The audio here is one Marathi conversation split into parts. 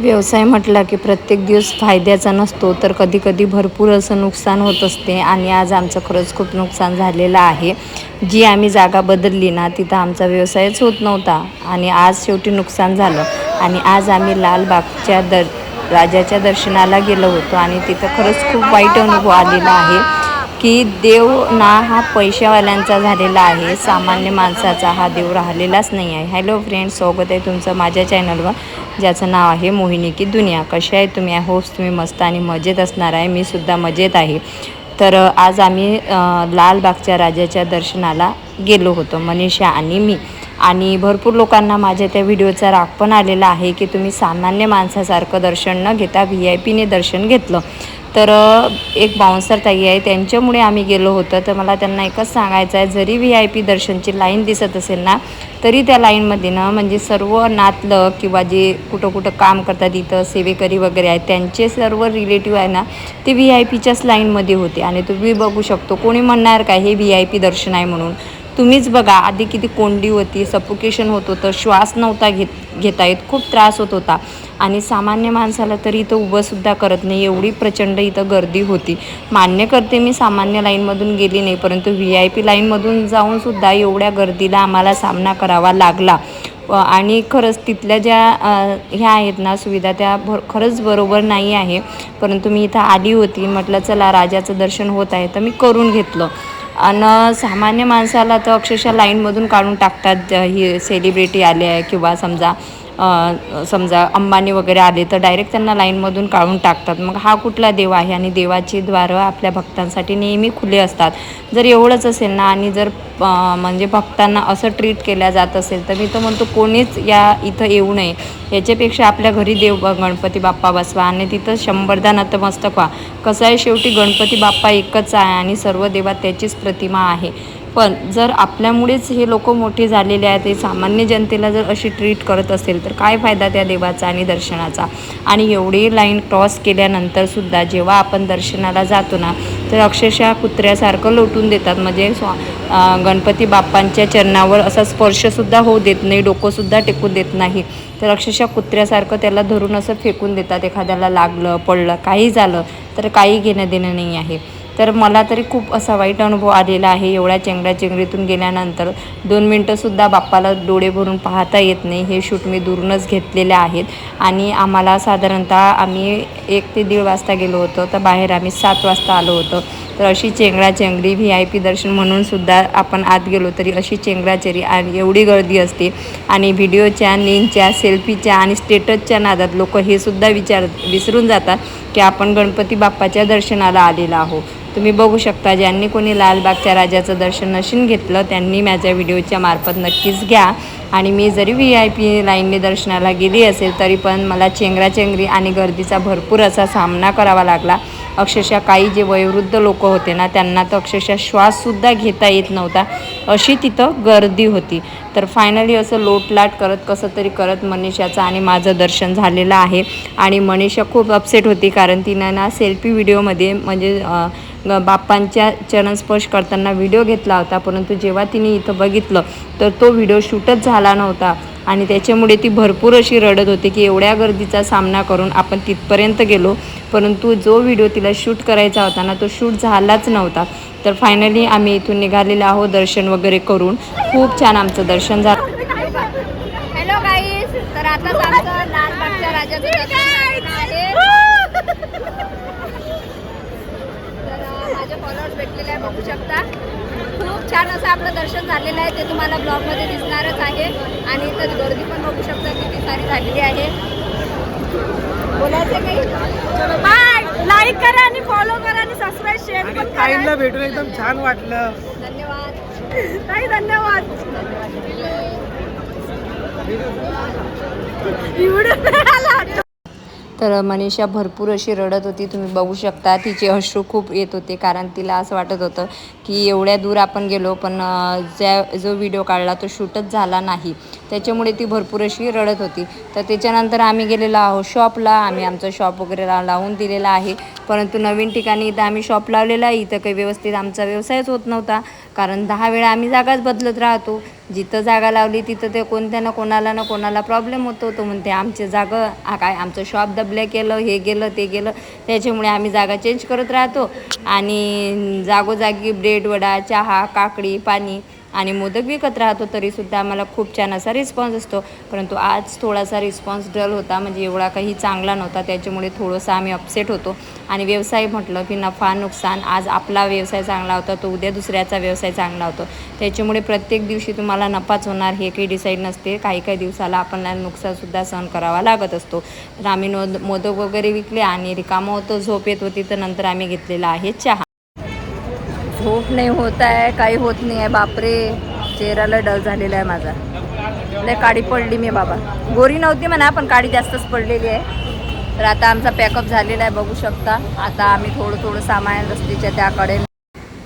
व्यवसाय म्हटला की प्रत्येक दिवस फायद्याचा नसतो तर कधीकधी भरपूर असं नुकसान होत असते आणि आज आमचं खरंच खूप नुकसान झालेलं आहे. जी आम्ही जागा बदलली ना तिथं आमचा व्यवसायच होत नव्हता आणि आज शेवटी नुकसान झालं. आणि आज आम्ही लालबागच्या दर राजाच्या दर्शनाला गेलो होतो आणि तिथं खरंच खूप वाईट अनुभव आलेला आहे की देव ना हा पैशावाल्यांचा झालेला आहे सामान्य माणसाचा हा देव राहिलेलाच नाही आहे. हॅलो फ्रेंड्स स्वागत आहे तुमचं माझ्या चॅनलवर ज्याचं नाव आहे मोहिनी की दुनिया. कशा आहे तुम्ही? आय होप्स तुम्ही मस्त आणि मजेत असणार आहे. मी सुद्धा मजेत आहे. तर आज आम्ही लालबागच्या राजाच्या दर्शनाला गेलो होतो मनीषा आणि मी. आणि भरपूर लोकांना माझ्या त्या व्हिडिओचा राग पण आलेला आहे की तुम्ही सामान्य माणसासारखं दर्शन न घेता व्ही आय पीने दर्शन घेतलं. तर एक बाउन्सर ताई आहे. त्यांच्यामुळे आम्ही गेलो होतो. तर मला त्यांना एकच सांगायचं आहे जरी व्ही आय पी दर्शनची लाईन दिसत असेल ना तरी त्या लाईनमध्ये ना म्हणजे सर्व नातलं किंवा जे कुठं कुठं काम करतात इथं सेवेकरी वगैरे आहेत त्यांचे सर्व रिलेटिव्ह आहे ना ते व्ही आय पीच्याच लाईनमध्ये होते. आणि तुम्ही बघू शकतो कोणी म्हणणार काय हे व्ही आय पी दर्शन आहे म्हणून. तुम्हीच बघा आधी किती कोंडी होती सफोकेशन होत होतं श्वास नव्हता घेत घेता येत खूप त्रास होत होता. आणि सामान्य माणसाला तरी इथं उभंसुद्धा करत नाही एवढी प्रचंड इथं गर्दी होती. मान्य करते मी सामान्य लाईनमधून गेली नाही परंतु व्ही आय पी लाईनमधून जाऊनसुद्धा एवढ्या गर्दीला आम्हाला सामना करावा लागला. आणि खरंच तिथल्या ज्या ह्या आहेत ना सुविधा त्या भर खरंच बरोबर नाही आहे. परंतु मी इथं आली होती म्हटलं चला राजाचं दर्शन होत आहे तर मी करून घेतलं. आणि सामान्य माणसाला तर अक्षरशः लाईनमधून काढून टाकतात ही सेलिब्रिटी आले आहे किंवा समजा समजा अंबानी वगैरे आले तर डायरेक्ट त्यांना लाईनमधून काढून टाकतात. मग हा कुठला देव आहे? आणि देवाची द्वारं आपल्या भक्तांसाठी नेहमी खुले असतात. जर एवढंच असेल ना आणि जर म्हणजे भक्तांना असं ट्रीट केल्या जात असेल तर मी तर म्हणतो कोणीच या इथं येऊ नये. याच्यापेक्षा आपल्या घरी देव गणपती बाप्पा बसवा आणि तिथं शंभरदा नतमस्तक व्हा. कसं आहे शेवटी गणपती बाप्पा एकच आहे आणि सर्व देवात त्याचीच प्रतिमा आहे. पण जर आपल्यामुळेच हे लोक मोठे झालेले आहेत हे सामान्य जनतेला जर अशी ट्रीट करत असेल तर काय फायदा त्या देवाचा आणि दर्शनाचा? आणि एवढी लाईन क्रॉस केल्यानंतरसुद्धा जेव्हा आपण दर्शनाला जातो ना तर अक्षरशः कुत्र्यासारखं लोटून देतात. म्हणजे स्वा गणपती बाप्पांच्या चरणावर असा स्पर्शसुद्धा होऊ देत नाही डोकंसुद्धा टेकून देत नाही. तर अक्षरशः कुत्र्यासारखं त्याला धरून असं फेकून देतात. एखाद्याला लागलं पडलं काही झालं तर काही घेणं देणं नाही आहे. तर मला तरी खूप असा वाईट अनुभव आलेला आहे. एवढ्या चेंगड्या चेंगडीतून गेल्यानंतर दोन मिनटंसुद्धा बाप्पाला डोळे भरून पाहता येत नाही. हे शूट मी दुरूनच घेतलेले आहेत. आणि आम्हाला साधारणतः आम्ही एक ते दीड वाजता गेलो होतो. तर बाहेर आम्ही सात वाजता आलो होतो. तर अशी चेंगराचेंगरी व्ही आय पी दर्शन म्हणूनसुद्धा आपण आत गेलो तरी अशी चेंगराचेरी आणि एवढी गर्दी असते. आणि व्हिडिओच्या लिंकच्या सेल्फीच्या आणि स्टेटसच्या नादात लोक हे सुद्धा विचार विसरून जातात की आपण गणपती बाप्पाच्या दर्शनाला आलेलो आहोत. तुम्ही बघू शकता ज्यांनी कोणी लालबागच्या राजाचं दर्शन नशीन घेतलं त्यांनी माझ्या व्हिडिओच्या मार्फत नक्कीच घ्या. आणि मी जरी व्ही आय पी लाईनने दर्शनाला गेली असेल तरी पण मला चेंगराचेंगरी आणि गर्दीचा भरपूर असा सामना करावा लागला. अक्षरशः काही जे वयोवृद्ध लोक होते ना त्यांना तर अक्षरशः श्वाससुद्धा घेता येत नव्हता. अशी तिथं गर्दी होती. तर फायनली असं लोटलाट करत कसं तरी करत मनीषाचं आणि माझं दर्शन झालेलं आहे. आणि मनीषा खूप अपसेट होती कारण तिनं ना सेल्फी व्हिडिओमध्ये म्हणजे बाप्पांच्या चरणस्पर्श करताना व्हिडिओ घेतला होता. परंतु जेव्हा तिने इथं बघितलं तर तो व्हिडिओ शूटच झाला नव्हता. आणि त्याच्यामुळे ती भरपूर अशी रडत होती की एवढ्या गर्दीचा सामना करून आपण तिथपर्यंत गेलो. परंतु जो व्हिडिओ तिला शूट करायचा होता ना तो शूट झालाच नव्हता. तर फायनली आम्ही इथून निघालेलो आहोत दर्शन वगैरे करून. खूप छान आमचं दर्शन झालं हॅलो गाईस तर आताच आमचं लालबागच्या राजाचं दर्शन झालेलं आहे तर अं, माझे फॉलोअर्स भेटलेले आहे बघू शकता खूप छान असं आपलं दर्शन झालेलं आहे ते तुम्हाला ब्लॉगमध्ये दिसणारच आहे. आणि इथं गर्दी पण बघू शकता किती सारी झालेली आहे. बोलायचं काही? बाय लाईक करा आणि फॉलो करा आणि सबस्क्राईब शेअर पण करा. भेटून एकदम छान वाटलं. धन्यवाद. ताई धन्यवाद. एवढं नाही आला तर मनीषा भरपूर अशी रडत होती. तुम्ही बघू शकता तिचे अश्रू खूप येत होते कारण तिला असं वाटत होतं की एवढ्या दूर आपण गेलो पण ज्या जो व्हिडिओ काढला तो शूटच झाला नाही. त्याच्यामुळे ती भरपूर अशी रडत होती. तर त्याच्यानंतर आम्ही गेलेलो आहोत शॉपला आम्ही आमचं शॉप वगैरे लावून दिलेला आहे. परंतु नवीन ठिकाणी इथं आम्ही शॉप लावलेला आहे. इथं काही व्यवस्थित आमचा व्यवसायच होत नव्हता. कारण दहा वेळा आम्ही जागाच बदलत राहतो. जिथं जागा लावली तिथं ते कोणत्या ना कोणाला ना कोणाला प्रॉब्लेम होतो. तो म्हणते आमचे जागा काय आमचं शॉप दबल्या केलं हे गेलं ते गेलं. त्याच्यामुळे आम्ही जागा चेंज करत राहतो. आणि जागोजागी ब्रेड वडा चहा काकडी पाणी आणि मोदक विकत राहतो तरीसुद्धा आम्हाला खूप छान असा रिस्पॉन्स असतो. परंतु आज थोडासा रिस्पॉन्स डल होता म्हणजे एवढा काही चांगला नव्हता त्याच्यामुळे थोडंसं आम्ही अपसेट होतो. आणि व्यवसाय म्हटलं की नफा नुकसान आज आपला व्यवसाय चांगला होता तो उद्या दुसऱ्याचा व्यवसाय चांगला होतो. त्याच्यामुळे प्रत्येक दिवशी तुम्हाला नफाच होणार हे काही डिसाईड नसते. काही काही दिवसाला आपल्याला नुकसानसुद्धा सहन करावा लागत असतो. तर आम्ही नोद मोदक वगैरे विकले आणि रिकामं होतं झोप येत होती तर नंतर आम्ही घेतलेला आहे चहा. झोप नाही होत आहे काही होत नाही आहे. बापरे चेहऱ्याला डल झालेला आहे माझा. लय काडी पडली मी बाबा. गोरी नव्हती म्हणा पण काडी जास्तच पडलेली आहे. तर आता आमचा पॅकअप झालेला आहे बघू शकता. आता आम्ही थोडं थोडं सामान रस्त्याच्या त्याकडे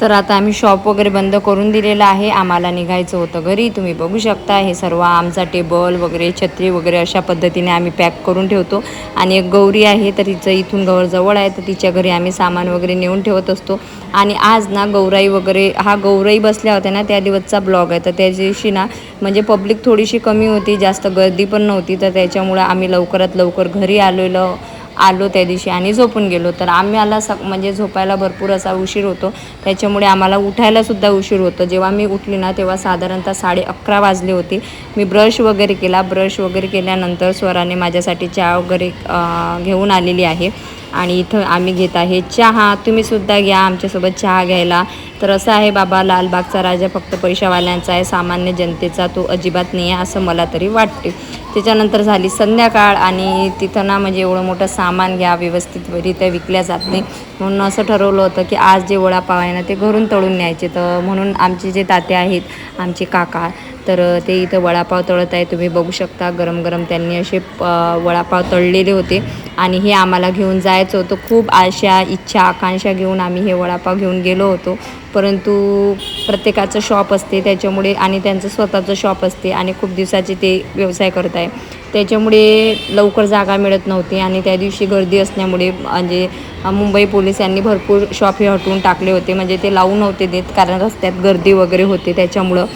तर आता आम्ही शॉप वगैरे बंद करून दिलेलं आहे. आम्हाला निघायचं होतं घरी. तुम्ही बघू शकता हे सर्व आमचा टेबल वगैरे छत्री वगैरे अशा पद्धतीने आम्ही पॅक करून ठेवतो. आणि एक गौरी आहे तर तिचं इथून गौर जवळ आहे तर तिच्या घरी आम्ही सामान वगैरे नेऊन ठेवत असतो. आणि आज ना गौराई वगैरे हा गौराई बसल्या होत्या ना त्या दिवसचा ब्लॉग आहे. तर त्या दिवशी ना म्हणजे पब्लिक थोडीशी कमी होती जास्त गर्दी पण नव्हती. तर त्याच्यामुळं आम्ही लवकरात लवकर घरी आलेलो. आलो त्या दिवशी आणि झोपून गेलो. तर आम्हाला स म्हणजे झोपायला भरपूर असा उशीर होतो. त्याच्यामुळे आम्हाला उठायलासुद्धा उशीर होतो. जेव्हा मी उठली ना तेव्हा साधारणतः साडे अकरा वाजले होते. मी ब्रश वगैरे केला. ब्रश वगैरे केल्यानंतर स्वराने माझ्यासाठी चहा वगैरे घेऊन आलेली आहे. आणि इथं आम्ही घेत आहे चहा. तुम्हीसुद्धा घ्या. आमच्यासोबत चहा घ्यायला. तर असं आहे बाबा लालबागचा राजा फक्त पैशावाल्यांचा आहे सामान्य जनतेचा तो अजिबात नाही आहे असं मला तरी वाटते. त्याच्यानंतर झाली संध्याकाळ आणि तिथं ना म्हणजे एवढं मोठं सामान घ्या व्यवस्थितरित्या विकल्या जात नाही. म्हणून असं ठरवलं होतं की आज जे वडापाव आहे ना ते घरून तळून न्यायचे. तर म्हणून आमचे जे ताते आहेत आमचे काका तर ते इथं वडापाव तळत आहे तुम्ही बघू शकता गरम गरम त्यांनी असे वडापाव तळलेले होते. आणि हे आम्हाला घेऊन जायचं होतं. खूप आशा इच्छा आकांक्षा घेऊन आम्ही हे वडापाव घेऊन गेलो होतो. परंतु प्रत्येकाचं शॉप असते त्याच्यामुळे आणि त्यांचं स्वतःचं शॉप असते आणि खूप दिवसाचे ते व्यवसाय करत आहे त्याच्यामुळे लवकर जागा मिळत नव्हती आणि त्या दिवशी गर्दी असल्यामुळे म्हणजे मुंबई मुंबई पोलिसांनी भरपूर शॉप हे हटवून टाकले होते. म्हणजे ते लावू नव्हते देत कारण रस्त्यात गर्दी वगैरे होते त्याच्यामुळं.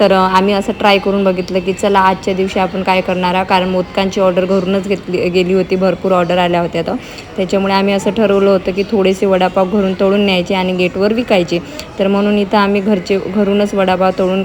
तर आम्ही असं ट्राय करून बघितलं की चला आजच्या दिवशी आपण काय करणार आहे कारण मोदकांची ऑर्डर घरूनच घेतली गेली होती. भरपूर ऑर्डर आल्या होत्या तर. त्याच्यामुळे आम्ही असं ठरवलं होतं की थोडेसे वडापाव घरून तळून न्यायचे आणि गेटवर विकायचे. तर म्हणून इथं आम्ही घरचे घरूनच वडापाव तळून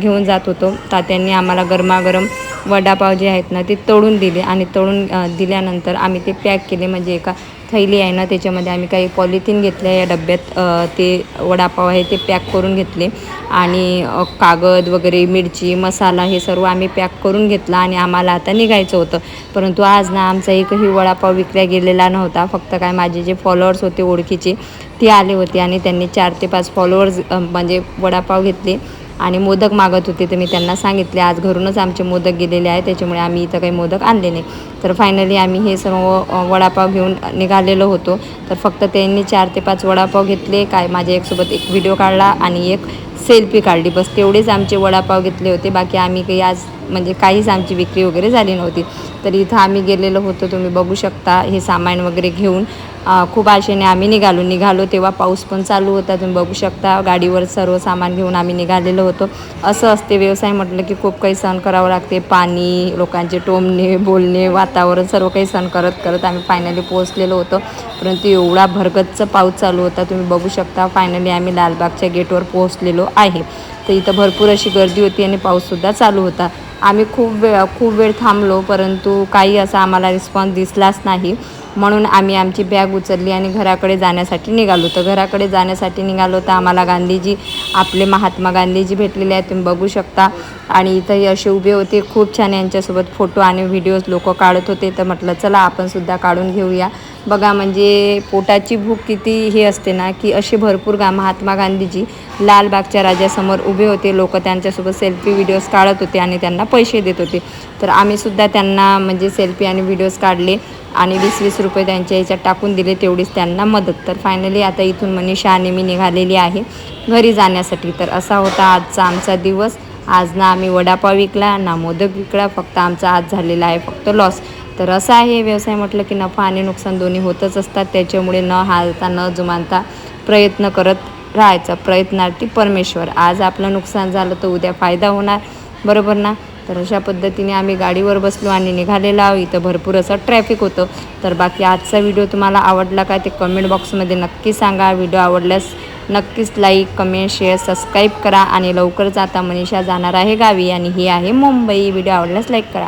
घेऊन जात होतो. तात्यांनी आम्हाला गरमागरम वडापाव जे आहेत ना ते तळून दिले आणि तळून दिल्यानंतर आम्ही ते पॅक केले. म्हणजे एका थैली आहे ना त्याच्यामध्ये आम्ही काही पॉलिथिन घेतल्या या डब्यात. ते वडापाव आहे ते पॅक करून घेतले. आणि कागद वगैरे मिरची मसाला हे सर्व आम्ही पॅक करून घेतला आणि आम्हाला आता निघायचं होतं. परंतु आज ना आमचा एकही वडापाव विकल्या गेलेला नव्हता. फक्त काय माझे जे फॉलोअर्स होते ओळखीचे ते आले होते आणि त्यांनी चार ते पाच फॉलोअर्स म्हणजे वडापाव घेतले. आणि मोदक मागत होते तर मी त्यांना सांगितले. आज घरूनच आमचे मोदक गेलेले आहे त्याच्यामुळे आम्ही इथं काही मोदक आणले नाही. तर फायनली आम्ही हे सर्व वडापाव घेऊन निघालेलो होतो. तर फक्त त्यांनी चार ते पाच वडापाव घेतले. काय माझ्या एकसोबत एक व्हिडिओ काढला आणि एक सेल्फी काढली. बस तेवढेच आमचे वडापाव घेतले होते. बाकी आम्ही काही आज म्हणजे काहीच आमची विक्री वगैरे झाली नव्हती. तर इथं आम्ही गेलेलो होतो तुम्ही बघू शकता हे सामान वगैरे घेऊन. खूप आशेने आम्ही निघालो. निघालो तेव्हा पाऊस पण चालू होता तुम्ही बघू शकता. गाडीवर सर्व सामान घेऊन आम्ही निघालेलो होतो. असं असते व्यवसाय म्हटलं की खूप काही सहन करावं लागते. पाणी लोकांचे टोमणे बोलणे वातावरण सर्व काही सहन करत करत आम्ही फायनली पोहोचलेलो होतो. परंतु एवढा भरगच्च पाऊस चालू होता तुम्ही बघू शकता. फायनली आम्ही लालबागच्या गेटवर पोहोचलेलो आहे. तर इथं भरपूर अशी गर्दी होती आणि पाऊससुद्धा चालू होता. आम्ही खूप वेळ खूप वेळ थांबलो परंतु काही असा आम्हाला रिस्पॉन्स दिसलाच नाही. म्हणून आम्ही आमची बॅग उचलली आणि घराकडे जाण्यासाठी निघालो. तर घराकडे जाण्यासाठी निघालो तर आम्हाला गांधीजी आपले महात्मा गांधीजी भेटलेले आहेत तुम्ही बघू शकता. आणि इथंही असे उभे होते खूप छान यांच्यासोबत फोटो आणि व्हिडिओज लोक काढत होते. तर म्हटलं चला आपणसुद्धा काढून घेऊया. बघा म्हणजे पोटाची भूक किती हे असते ना की असे भरपूर गा महात्मा गांधीजी लालबागच्या राजासमोर उभे होते. लोक त्यांच्यासोबत सेल्फी व्हिडिओज काढत होते आणि त्यांना पैसे देत होते. तर आम्हीसुद्धा त्यांना म्हणजे सेल्फी आणि व्हिडिओज काढले आणि वीस वीस रुपये त्यांच्या ह्याच्यात टाकून दिले तेवढीच त्यांना मदत. तर फायनली आता इथून मनीषा आणि मी निघालेली आहे घरी जाण्यासाठी. तर असा होता आजचा आमचा दिवस. आज ना आम्ही वडापाव विकला ना मोदक विकला फक्त आमचा आज झालेला आहे फक्त लॉस तर असं आहे व्यवसाय म्हटलं की नफा आणि नुकसान दोन्ही होतच असतात. त्याच्यामुळे न हालता न जुमानता प्रयत्न करत राहायचा प्रयत्नार्थी परमेश्वर. आज आपलं नुकसान झालं तर उद्या फायदा होणार. बरोबर ना? तर अशा पद्धतीने आम्ही गाडीवर बसलो आणि निघालेलो आहोत. इथं भरपूर असं ट्रॅफिक होतं. तर बाकी आजचा व्हिडिओ तुम्हाला आवडला का ते कमेंट बॉक्समध्ये नक्की सांगा. व्हिडिओ आवडल्यास नक्कीच लाईक कमेंट शेअर सबस्क्राईब करा आणि लवकरच आता मनीषा जाणार आहे गावी आणि ही आहे मुंबई. व्हिडिओ आवडल्यास लाईक करा.